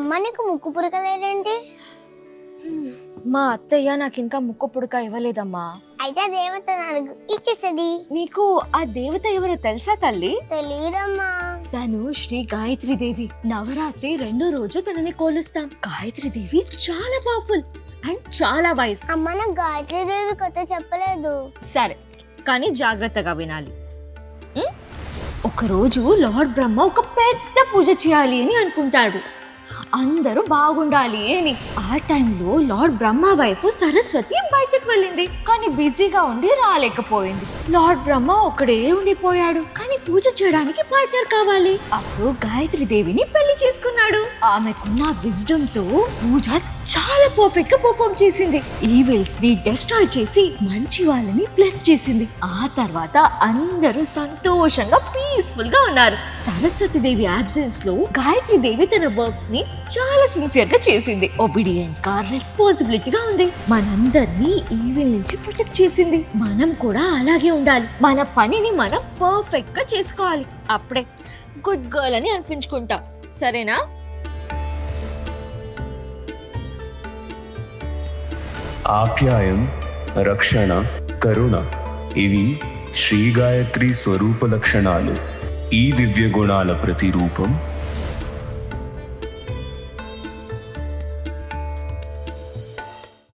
అమ్మ నీకు ముక్కు పురకలేదేంటి? మా అత్తయ్య నాకు ఇంకా ముక్కు పుడక ఇవ్వలేదమ్మా. అయితే దేవత నాకు ఇచ్చేస్తుంది. నీకు ఆ దేవత ఎవరో తెలుసా తల్లి? తెలియదమ్మా తను శ్రీ గాయత్రి దేవి. నవరాత్రి రెండో రోజు తనని కోలుస్తాం. గాయత్రి దేవి చాలా పవర్ఫుల్ అండ్ చాలా వైస్ అమ్మ నాకు గాయత్రి దేవి కొత్త చెప్పలేదు. సరే కానీ జాగ్రత్తగా వినాలి? ఒకరోజు లార్డ్ బ్రహ్మ ఒక పెద్ద పూజ చేయాలి అని అనుకుంటాడు. అందరూ బాగుండాలి అని. ఆ టైంలో లార్డ్ బ్రహ్మ వైపు సరస్వతి బయటకు వెళ్ళింది. కానీ బిజీగా ఉండి రాలేకపోయింది. లార్డ్ బ్రహ్మ ఒక్కడే ఉండిపోయాడు. కానీ పూజ చేయడానికి పార్ట్నర్ కావాలి. అప్పుడు గాయత్రి దేవిని పెళ్ళి చేసుకున్నాడు. ఆమెకున్న విజ్డమ్తో పూజ చాలా పర్ఫెక్ట్గా పర్ఫామ్ చేసింది. ఈవిల్స్ని డెస్ట్రాయ్ చేసి మంచి వాళ్ళని ప్లస్ చేసింది. ఆ తర్వాత అందరూ సంతోషంగా పీస్ఫుల్గా ఉన్నారు. సరస్వతి దేవి అబ్సెన్స్లో గాయత్రి దేవి తన వర్క్ని చాలా సిన్సియర్గా చేసింది. ఒబిడియంట్గా రెస్పాన్సిబిలిటీ గా ఉంది. మనందరినీ ఈవిల్ నుంచి ప్రొటెక్ట్ చేసింది. మనం కూడా అలాగే ఉండాలి. మన పనిని మనం పర్ఫెక్ట్గా చేసుకోవాలి. అప్పుడే గుడ్ గర్ల్ అని అనిపించుకుంటా. సరేనా? ఆప్యాయం రక్షణ కరుణ ఇవి శ్రీ గాయత్రి స్వరూప లక్షణాలు. ఈ దివ్య గుణాల ప్రతిరూపం